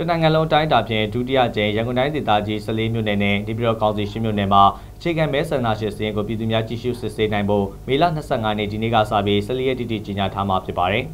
တနင်္ဂနွေလုံးတိုင်းတာဖြင့်ဒုတိယကြိမ်ရန်ကုန်တိုင်းဒေသကြီး14မြို့နယ်နဲ့နေပြည်တော်ကောင်စီ10မြို့နယ်မှာအခြေခံမဲဆန္ဒရှင်စည်းကိုပြည်သူများကြည့်ရှုစစ်ဆေးနိုင်ဖို့မေလ25ရက်နေ့ဒီနေ့ကစပြီး14ရက်တိတိကြီးညာထားမှာဖြစ်ပါတယ်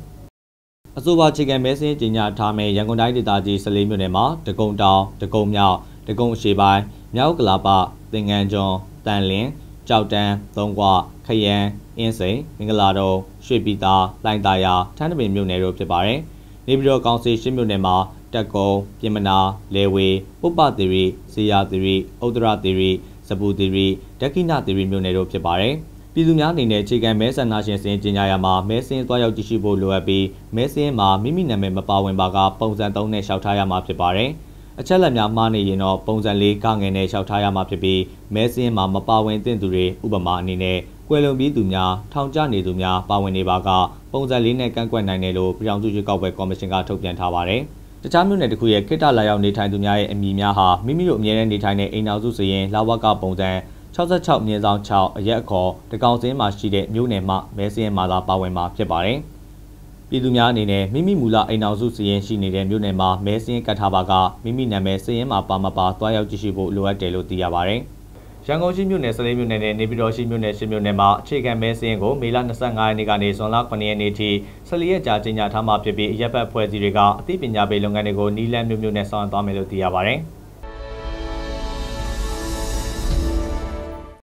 ။အဆိုပါအခြေခံမဲစင်းကြီးညာထားမယ့်ရန်ကုန်တိုင်းဒေသကြီး14မြို့နယ်မှာတကုံတောင်တကုံမြောက်တကုံအရှေ့ပိုင်းမြောက်ကလာပသင်္ကန်းကျွန်းတန်လင်းကြောက်တန်းသုံးကွခရန်အင်းစိန်မင်္ဂလာတုံရွှေပြည်သာလိုင်သာယာထန်းတပင်မြို့နယ်တို့ဖြစ်ပါတယ်။နေပြည်တော်ကောင်စီရှင်းမြို့နယ်မှာ တက်ကုံပြင်မနာလေဝေပုပ္ပသီရိဇေယသီရိဥဒ္ဒရသီရိစပူသီရိဒက္ခိဏသီရိမြို့နယ်တို့ဖြစ်ပါတယ်။ပြည်သူများအနေနဲ့အခြေခံမဲဆန္ဒရှင်စင်ကျင်ညာရမှာမဲစင်းသွားရောက်ကြည့်ရှုဖို့လိုအပ်ပြီးမဲစင်းမှာမိမိနာမည်မပါဝင်ပါကပုံစံ3နဲ့လျှောက်ထားရမှာဖြစ်ပါတယ်။အချက်လက်များမှားနေရင်တော့ပုံစံ၄ကငယ်နဲ့လျှောက်ထားရမှာဖြစ်ပြီးမဲစင်းမှာမပါဝင်သင့်သူတွေဥပမာအနေနဲ့ကွယ်လွန်ပြီးသူများထောင်ကျနေသူများပါဝင်နေပါကပုံစံလေးနဲ့ကန့်ကွက်နိုင်တယ်လို့ပြည်ထောင်စုရွေးကောက်ပွဲကော်မရှင်ကထုတ်ပြန်ထားပါတယ်။ တခြားမြို့နယ်တစ်ခုရဲ့ခိတ္တလာရောက်နေထိုင်သူများရဲ့အမည်များဟာမိမိတို့အမြဲတမ်းနေထိုင်တဲ့အိမ်နောက်စုစရင်လာဝကပုံစံ66မြင်းဆောင်6အရက်အခေါ်တကောင်စင်းမှာရှိတဲ့မြို့နယ်မှမဲစင်းမှာသာပါဝင်မှာဖြစ်ပါတယ်။ပြည်သူများအနေနဲ့မိမိမူလအိမ်နောက်စုစရင်ရှိနေတဲ့မြို့နယ်မှာမဲစင်းကတ်ထားပါကမိမိနာမည်စရင်မှာပါမပါတွားရောက်ကြည့်ရှုဖို့လိုအပ်တယ်လို့သိရပါတယ်။ ရန်ကုန်ရှိမြို့နယ်စလေးမြို့နယ်နဲ့နေပြည်တော်ရှိမြို့နယ်ရှိမြို့နယ်မှာအခြေခံမဲစင်းကိုမေလ25ရက်နေ့ကနေဇွန်လ9ရက်နေ့ထိ14ရက်ကြာကြီးညာထားမှာဖြစ်ပြီးရပ်ဘက်ဖွဲ့စည်းတွေကအသိပညာပေးလုပ်ငန်းတွေကိုနီးလန်းမျိုးမျိုးနဲ့ဆောင်ရွက်သွားမယ်လို့သိရပါတယ်။